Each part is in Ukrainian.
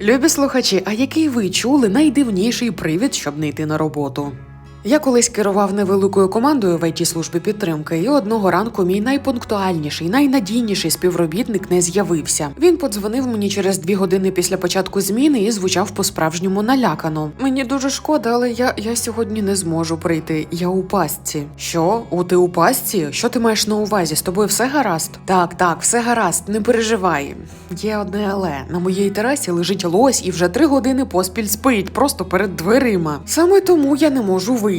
Любі слухачі, а який ви чули найдивніший привід, щоб не йти на роботу? Я колись керував невеликою командою в it службі підтримки, і одного ранку мій найпунктуальніший, найнадійніший співробітник не з'явився. Він подзвонив мені через дві години після початку зміни і звучав по-справжньому налякано. Мені дуже шкода, але я, я сьогодні не зможу прийти. Я у пастці. Що? У ти у пастці? Що ти маєш на увазі? З тобою все гаразд? Так, так, все гаразд, не переживай. Є одне але на моїй терасі лежить лось і вже три години поспіль спить просто перед дверима. Саме тому я не можу вийти.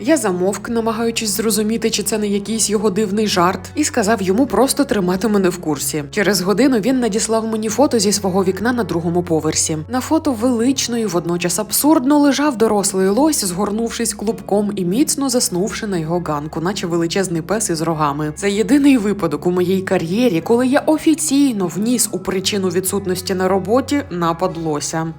Я замовк, намагаючись зрозуміти, чи це не якийсь його дивний жарт, і сказав йому просто тримати мене в курсі. Через годину він надіслав мені фото зі свого вікна на другому поверсі. На фото велично водночас абсурдно лежав дорослий лось, згорнувшись клубком і міцно заснувши на його ганку, наче величезний пес із рогами. Це єдиний випадок у моїй кар'єрі, коли я офіційно вніс у причину відсутності на роботі напад лося.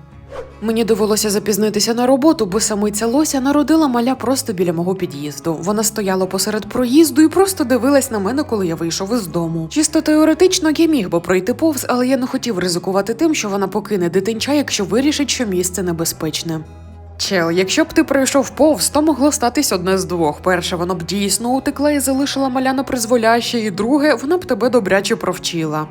Мені довелося запізнитися на роботу, бо самиця лося народила маля просто біля мого під'їзду. Вона стояла посеред проїзду і просто дивилась на мене, коли я вийшов із дому. Чисто теоретично я міг би пройти повз, але я не хотів ризикувати тим, що вона покине дитинча, якщо вирішить, що місце небезпечне. Чел, якщо б ти пройшов повз, то могло статись одне з двох. Перше, вона б дійсно утекла і залишила маля на призволяще, і друге, вона б тебе добряче провчила.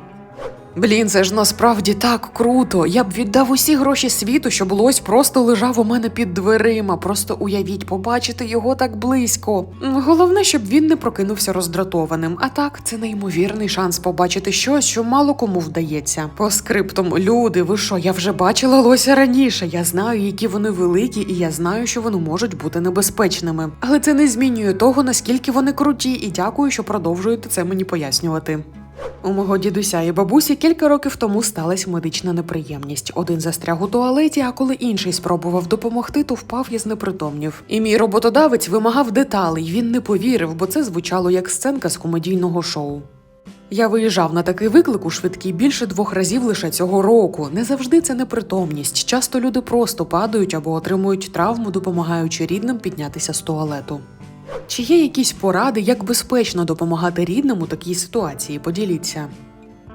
Блін, це ж насправді так круто. Я б віддав усі гроші світу, щоб лось просто лежав у мене під дверима. Просто уявіть, побачити його так близько. Головне, щоб він не прокинувся роздратованим. А так, це неймовірний шанс побачити щось, що мало кому вдається. По скриптум, люди, ви що, я вже бачила лося раніше. Я знаю, які вони великі, і я знаю, що вони можуть бути небезпечними. Але це не змінює того, наскільки вони круті, і дякую, що продовжуєте це мені пояснювати. У мого дідуся і бабусі кілька років тому сталася медична неприємність. Один застряг у туалеті, а коли інший спробував допомогти, то впав і знепритомнів. І мій роботодавець вимагав деталей. Він не повірив, бо це звучало як сценка з комедійного шоу. Я виїжджав на такий виклик у швидкій більше двох разів лише цього року. Не завжди це непритомність. Часто люди просто падають або отримують травму, допомагаючи рідним піднятися з туалету. Чи є якісь поради, як безпечно допомагати рідним у такій ситуації? Поділіться.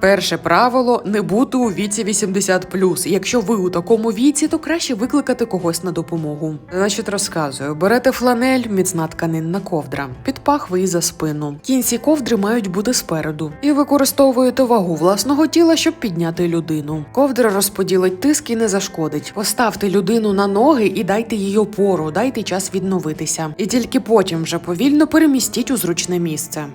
Перше правило не бути у віці 80+. Якщо ви у такому віці, то краще викликати когось на допомогу. Значить, розказую: берете фланель, міцна тканинна ковдра, під пахви і за спину. Кінці ковдри мають бути спереду, і використовуєте вагу власного тіла, щоб підняти людину. Ковдра розподілить тиск і не зашкодить. Поставте людину на ноги і дайте їй опору, дайте час відновитися. І тільки потім вже повільно перемістіть у зручне місце.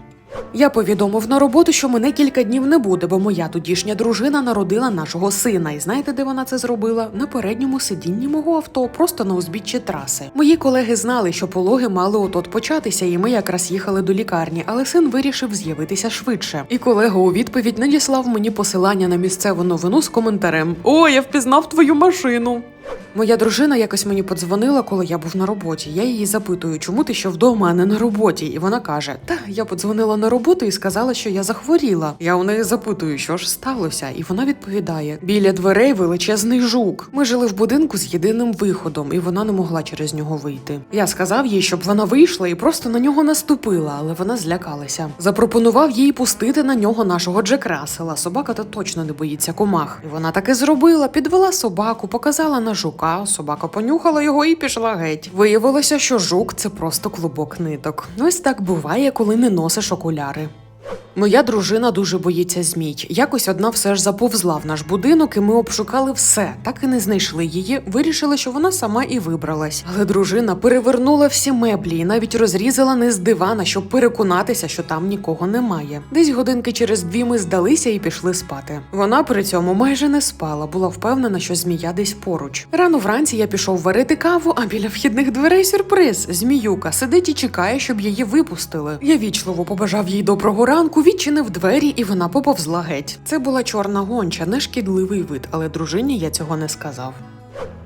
Я повідомив на роботу, що мене кілька днів не буде, бо моя тодішня дружина народила нашого сина. І знаєте, де вона це зробила? На передньому сидінні мого авто, просто на узбіччі траси. Мої колеги знали, що пологи мали отот початися, і ми якраз їхали до лікарні, але син вирішив з'явитися швидше. І колега у відповідь надіслав мені посилання на місцеву новину з коментарем: О, я впізнав твою машину. Моя дружина якось мені подзвонила, коли я був на роботі. Я її запитую, чому ти що вдома, а не на роботі? І вона каже: Та я подзвонила на роботу і сказала, що я захворіла. Я у неї запитую, що ж сталося, і вона відповідає: біля дверей величезний жук. Ми жили в будинку з єдиним виходом, і вона не могла через нього вийти. Я сказав їй, щоб вона вийшла і просто на нього наступила, але вона злякалася. Запропонував їй пустити на нього нашого Джек Рассела. Собака та точно не боїться комах. І вона так і зробила, підвела собаку, показала на жука. Собака понюхала його і пішла геть. Виявилося, що жук це просто клубок ниток. Ось так буває, коли не носиш окуляри. Моя дружина дуже боїться змій. Якось одна все ж заповзла в наш будинок, і ми обшукали все, так і не знайшли її. Вирішили, що вона сама і вибралась. Але дружина перевернула всі меблі і навіть розрізала низ дивана, щоб переконатися, що там нікого немає. Десь годинки через дві ми здалися і пішли спати. Вона при цьому майже не спала, була впевнена, що змія десь поруч. Рано вранці я пішов варити каву, а біля вхідних дверей сюрприз. Зміюка сидить і чекає, щоб її випустили. Я вічливо побажав їй доброго ранку, відчинив двері, і вона поповзла геть. Це була чорна гонча, не шкідливий вид, але дружині я цього не сказав.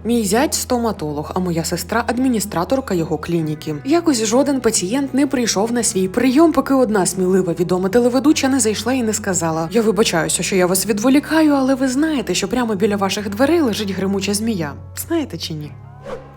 Мій зять стоматолог, а моя сестра адміністраторка його клініки. Якось жоден пацієнт не прийшов на свій прийом, поки одна смілива відома телеведуча не зайшла і не сказала: Я вибачаюся, що я вас відволікаю, але ви знаєте, що прямо біля ваших дверей лежить гримуча змія. Знаєте чи ні?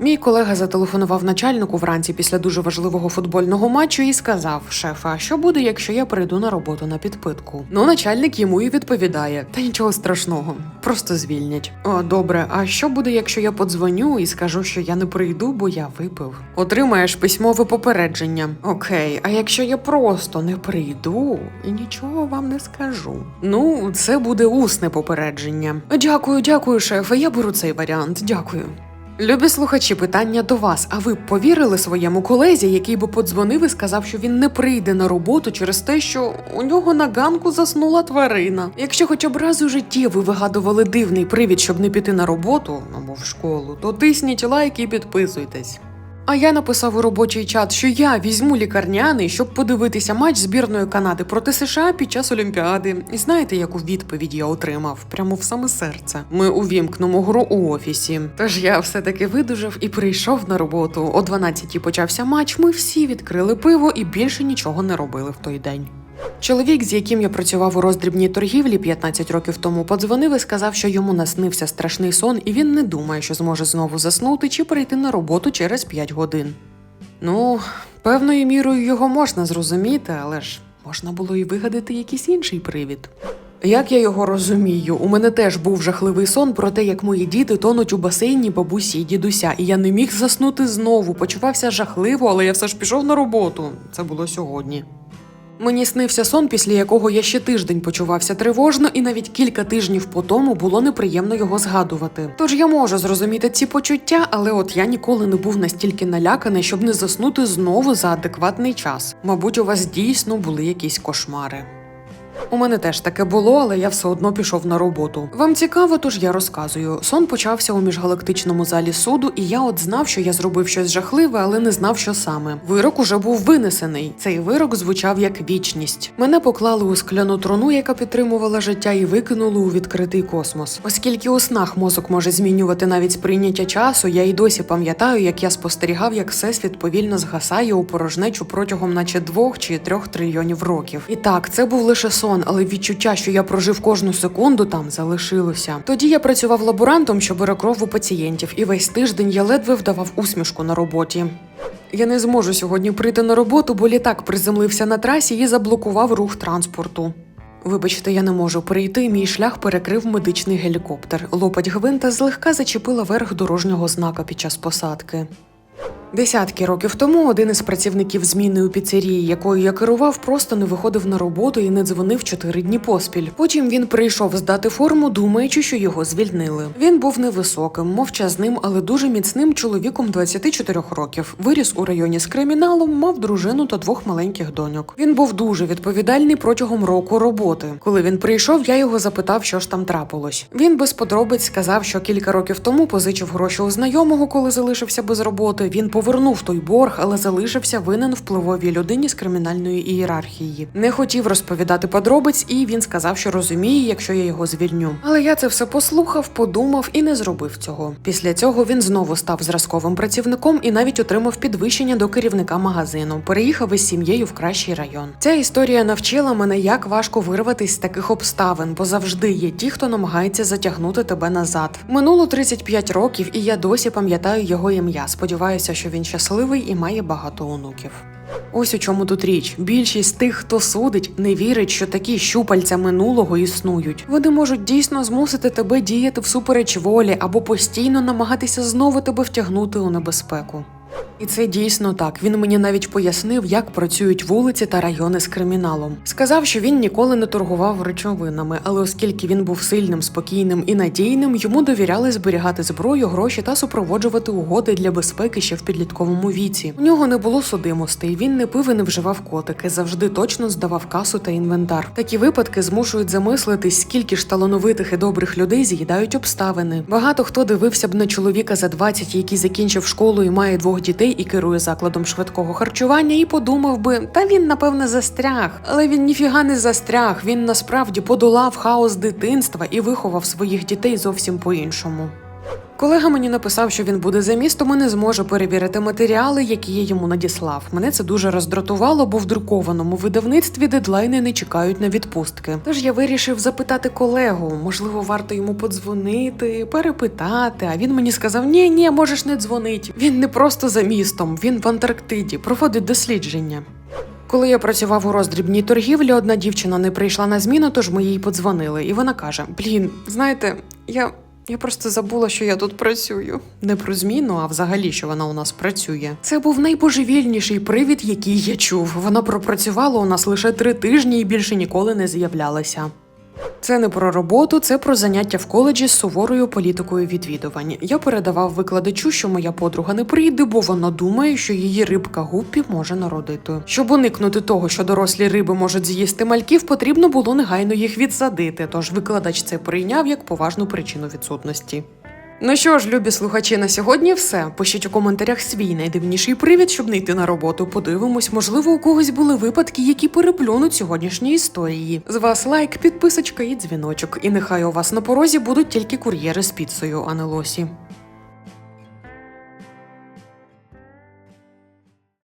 Мій колега зателефонував начальнику вранці після дуже важливого футбольного матчу і сказав: Шефа, що буде, якщо я прийду на роботу на підпитку? Ну, начальник йому і відповідає: Та нічого страшного, просто звільнять. О, добре, а що буде, якщо я подзвоню і скажу, що я не прийду, бо я випив? Отримаєш письмове попередження. Окей, а якщо я просто не прийду і нічого вам не скажу? Ну, це буде усне попередження. Дякую, дякую, шефе. Я беру цей варіант. Дякую. Любі слухачі, питання до вас. А ви б повірили своєму колезі, який би подзвонив і сказав, що він не прийде на роботу через те, що у нього на ганку заснула тварина? Якщо хоч б раз у житті ви вигадували дивний привід, щоб не піти на роботу або в школу, то тисніть лайк і підписуйтесь. А я написав у робочий чат, що я візьму лікарняний, щоб подивитися матч збірної Канади проти США під час Олімпіади. І знаєте, яку відповідь я отримав? Прямо в саме серце. Ми увімкнемо гру у офісі. Тож я все-таки видужав і прийшов на роботу. О 12-й почався матч. Ми всі відкрили пиво і більше нічого не робили в той день. Чоловік, з яким я працював у роздрібній торгівлі 15 років тому, подзвонив і сказав, що йому наснився страшний сон, і він не думає, що зможе знову заснути чи прийти на роботу через 5 годин. Ну, певною мірою його можна зрозуміти, але ж можна було і вигадати якийсь інший привід. Як я його розумію, у мене теж був жахливий сон про те, як мої діти тонуть у басейні бабусі і дідуся, і я не міг заснути знову. Почувався жахливо, але я все ж пішов на роботу. Це було сьогодні. Мені снився сон, після якого я ще тиждень почувався тривожно, і навіть кілька тижнів по тому було неприємно його згадувати. Тож я можу зрозуміти ці почуття, але от я ніколи не був настільки наляканий, щоб не заснути знову за адекватний час. Мабуть, у вас дійсно були якісь кошмари. У мене теж таке було, але я все одно пішов на роботу. Вам цікаво, тож я розказую. Сон почався у міжгалактичному залі суду, і я от знав, що я зробив щось жахливе, але не знав, що саме. Вирок уже був винесений. Цей вирок звучав як вічність. Мене поклали у скляну труну, яка підтримувала життя, і викинули у відкритий космос. Оскільки у снах мозок може змінювати навіть сприйняття часу, я й досі пам'ятаю, як я спостерігав, як всесвіт повільно згасає у порожнечу протягом наче двох чи трьох трильйонів років. І так, це був лише сон, але відчуття, що я прожив кожну секунду там, залишилося. Тоді я працював лаборантом, що бере кров у пацієнтів, і весь тиждень я ледве вдавав усмішку на роботі. Я не зможу сьогодні прийти на роботу, бо літак приземлився на трасі і заблокував рух транспорту. Вибачте, я не можу прийти. Мій шлях перекрив медичний гелікоптер. Лопать гвинта злегка зачепила верх дорожнього знака під час посадки. Десятки років тому один із працівників зміни у піцерії, якою я керував, просто не виходив на роботу і не дзвонив чотири дні поспіль. Потім він прийшов здати форму, думаючи, що його звільнили. Він був невисоким, мовчазним, але дуже міцним чоловіком 24 років. Виріс у районі з криміналом, мав дружину та двох маленьких доньок. Він був дуже відповідальний протягом року роботи. Коли він прийшов, я його запитав, що ж там трапилось. Він без подробиць сказав, що кілька років тому позичив гроші у знайомого, коли залишився без роботи. Він повернув той борг, але залишився винен впливовій людині з кримінальної ієрархії. Не хотів розповідати подробиць, і він сказав, що розуміє, якщо я його звільню. Але я це все послухав, подумав і не зробив цього. Після цього він знову став зразковим працівником і навіть отримав підвищення до керівника магазину. Переїхав із сім'єю в кращий район. Ця історія навчила мене, як важко вирватися з таких обставин, бо завжди є ті, хто намагається затягнути тебе назад. Минуло 35 років, і я досі пам'ятаю його ім'я. Сподіваюся, що він щасливий і має багато онуків. Ось у чому тут річ. Більшість тих, хто судить, не вірить, що такі щупальця минулого існують. Вони можуть дійсно змусити тебе діяти всупереч волі або постійно намагатися знову тебе втягнути у небезпеку. І це дійсно так. Він мені навіть пояснив, як працюють вулиці та райони з криміналом. Сказав, що він ніколи не торгував речовинами, але оскільки він був сильним, спокійним і надійним, йому довіряли зберігати зброю, гроші та супроводжувати угоди для безпеки ще в підлітковому віці. У нього не було судимостей, він не пив і не вживав котики, завжди точно здавав касу та інвентар. Такі випадки змушують замислитись, скільки ж талановитих і добрих людей з'їдають обставини. Багато хто дивився б на чоловіка за 20, який закінчив школу і має двох дітей і керує закладом швидкого харчування, і подумав би, та він напевне застряг. Але він ніфіга не застряг. Він насправді подолав хаос дитинства і виховав своїх дітей зовсім по-іншому. Колега мені написав, що він буде за містом і не зможе перевірити матеріали, які я йому надіслав. Мене це дуже роздратувало, бо в друкованому видавництві дедлайни не чекають на відпустки. Тож я вирішив запитати колегу, можливо, варто йому подзвонити, перепитати. А він мені сказав: ні, ні, можеш не дзвонити. Він не просто за містом, він в Антарктиді, проводить дослідження. Коли я працював у роздрібній торгівлі, одна дівчина не прийшла на зміну, тож ми їй подзвонили, і вона каже: Блін, знаєте, я. Я просто забула, що я тут працюю. Не про зміну, а взагалі, що вона у нас працює. Це був найбожевільніший привід, який я чув. Вона пропрацювала у нас лише три тижні і більше ніколи не з'являлася. Це не про роботу, це про заняття в коледжі з суворою політикою відвідувань. Я передавав викладачу, що моя подруга не прийде, бо вона думає, що її рибка гуппі може народити. Щоб уникнути того, що дорослі риби можуть з'їсти мальків, потрібно було негайно їх відсадити. Тож викладач це прийняв як поважну причину відсутності. Ну що ж, любі слухачі, на сьогодні все. Пишіть у коментарях свій найдивніший привід, щоб не йти на роботу. Подивимось, можливо, у когось були випадки, які переплюнуть сьогоднішні історії. З вас лайк, підписочка і дзвіночок. І нехай у вас на порозі будуть тільки кур'єри з піцею, а не лосі.